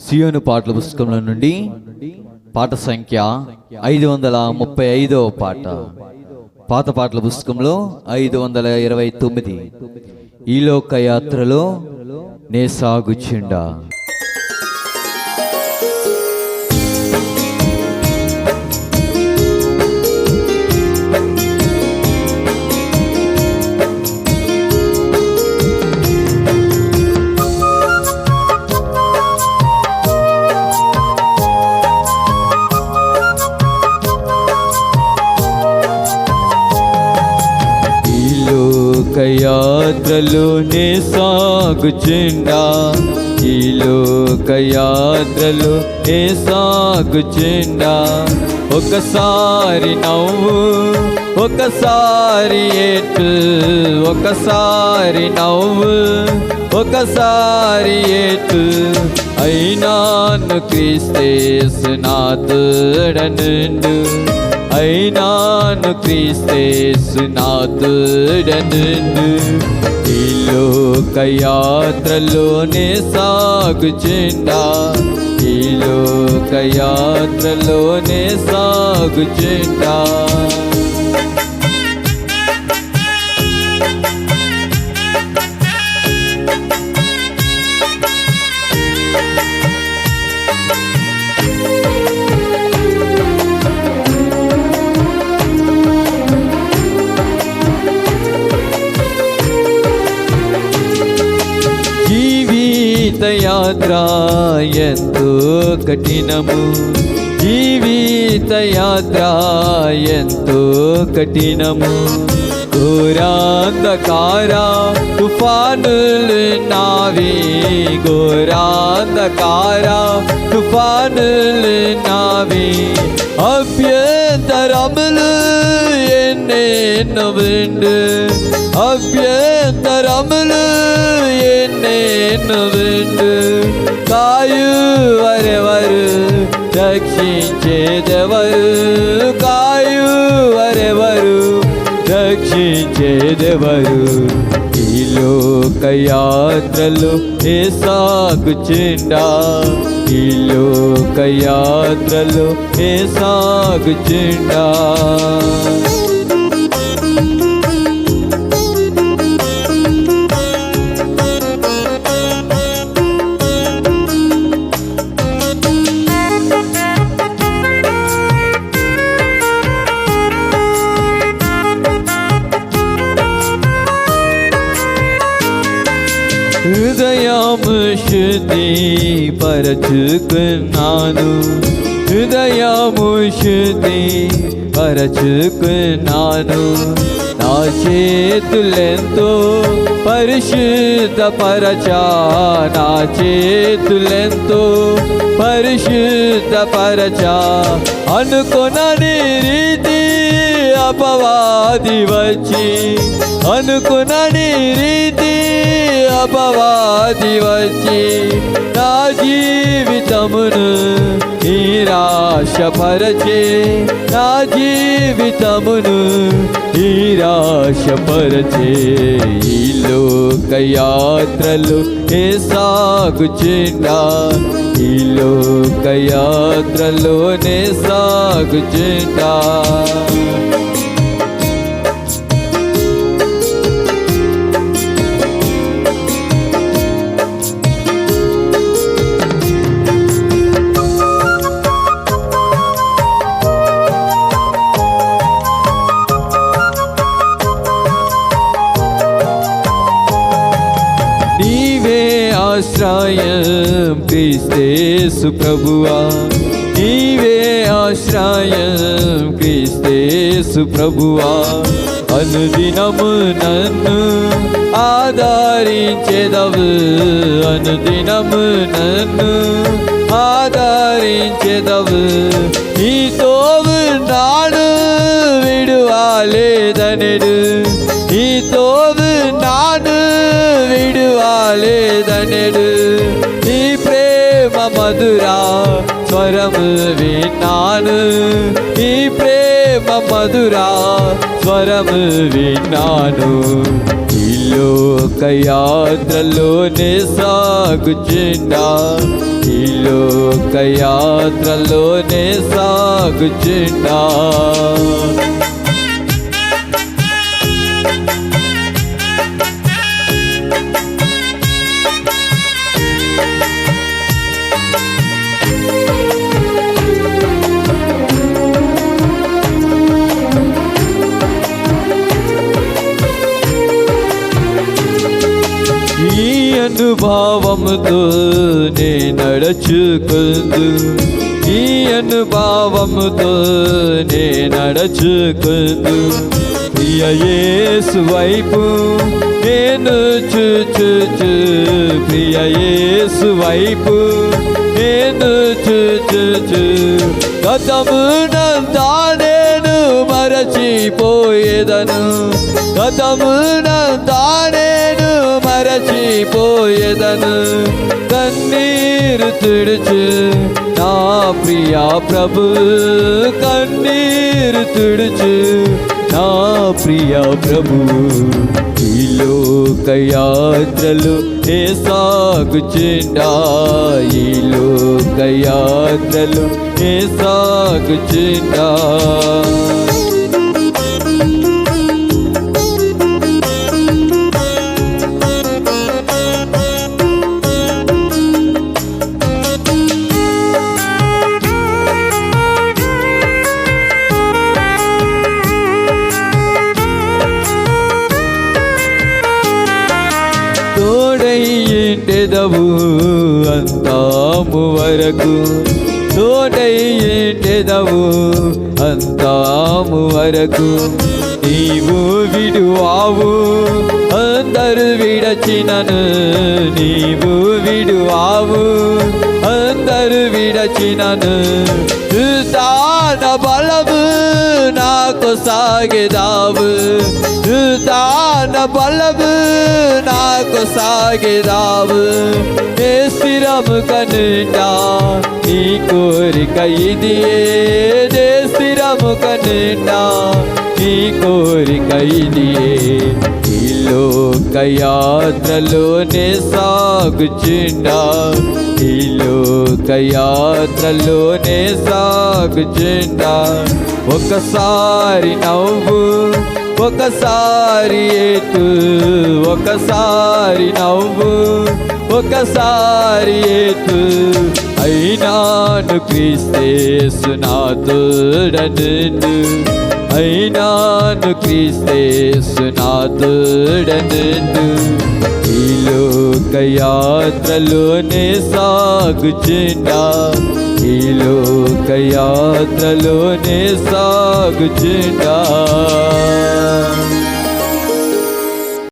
సియోను పాటల పుస్తకంలో నుండి పాట సంఖ్య ఐదు వందల ముప్పై ఐదవ పాట. పాత పాటల పుస్తకంలో ఐదు వందల ఇరవై తొమ్మిది. ఈ యాత్రలో నే సాగుచిండా. సాగుచిండా ఈ లోక యాత్రలో నే ఒకసారి నవ్వు ఒకసారి ఏటు ఒకసారి నవ్వు ఒకసారి ఏటు అయినాను క్రీస్తే నా తోడనుండు అయినాను క్రీస్తేసు నా తోడనుండు ఈ లోక యాత్రలోనే సాగుచుండా. ఈ లోక యాత్రలోనే సాగుచుండా. జీవిత కఠినము జీవిత యాత్ర కఠినము ഘോരാന്ധകാരാ തുഫാനിൽ നാവി ഘോരാന്ധകാരാ തുഫാനിൽ നാവി അഭ്യന്തരമിൽ എന്നെ വേണ്ട അഭ്യന്തരമിൽ എന്നെ വേണ്ട കായു വരെ വരു രക്ഷിച്ചേതവരു రక్షించేదెవరు ఈ లోక యాత్రలు ఏ సాగుచిండా ఈ లోక యాత్రలు ఏ సాగుచిండా मश दी पर नानयामुश दी पर कानो నా చేతులెంతో పరిశుద్ధ పరచా నా చేతులెంతో పరిశుద్ధ పరచా. అనుకునని రీతి అపవాది వచ్చి అనుకునని రీతి అపవాది వచ్చి నా జీవితమును నిరాశపరచే నా జీవితమును ఆశపరచే ఈ లోకయాత్రలు ఏ సాగుచేట ఈ లోకయాత్రలోనే సాగుచేట ఆశ్రయం క్రీస్తేసు ప్రభువా నీవే ఆశ్రయం క్రీస్తేసు ప్రభువా అనుదినము నన్ను ఆదరించేదవు అనుదినము నన్ను ఆదరించేదవు నీతో నాడు విడువాలేదనెడు నీతో నాడు విడువాలేదనెడు స్వరము విన్నాను ఈ ప్రేమ మధురా స్వరము విన్నాను ఈ లోక యాత్రలోనే సాగుచుండా ఈ లోక యాత్రలోనే సాగుచుండా అనుభవముతో నే నడచుకుందు. నీ అనుభావముతో నే నడచుకుందు. ప్రియయేసు వైపు నేను చూచుచు. ప్రియయేసు వైపు నేను చూచుచు. గతమునంతా నేను మరచిపోయేదను. గతమునంతా నేను మరచిపోయేదను. కన్నీరు తుడుచు నా ప్రియా ప్రభు. కన్నీరు తుడుచు నా ప్రియా ప్రభు. ఈ లోక యాత్రలు ఏ సాగుచిండా ఈ లోక యాత్రలు ఏ సాగుచిండా తోడయ్యేదవు అంతాము వరకు తోడయ్యేదవు అంతాము వరకు నీవు విడువావు అందరు విడచినను నీవు విడువావు అందరు విడచినను దాన బలము నాకు సాగిదావు దాన బలము నాకు సాగిదావు ఏ స్థిరము కనుండా నీ కోరిక ఇది ఏ స్థిరము కనుండా నీ కోరిక ఇది ఈ లోక సాగుచుండా ఈ లోకయాత్రలోనే సాగుచుండా ఒకసారి నవ్వు ఒకసారి ఏతు ఒకసారి నవ్వు ఒకసారి ఏతు అయినాను క్రీస్తేసు నా తోడను అయినాను క్రీస్తేసు నా తోడను ఈ లోక యాత్రలోనే సాగుచుండా ఈ లోక యాత్రలోనే సాగుచుండా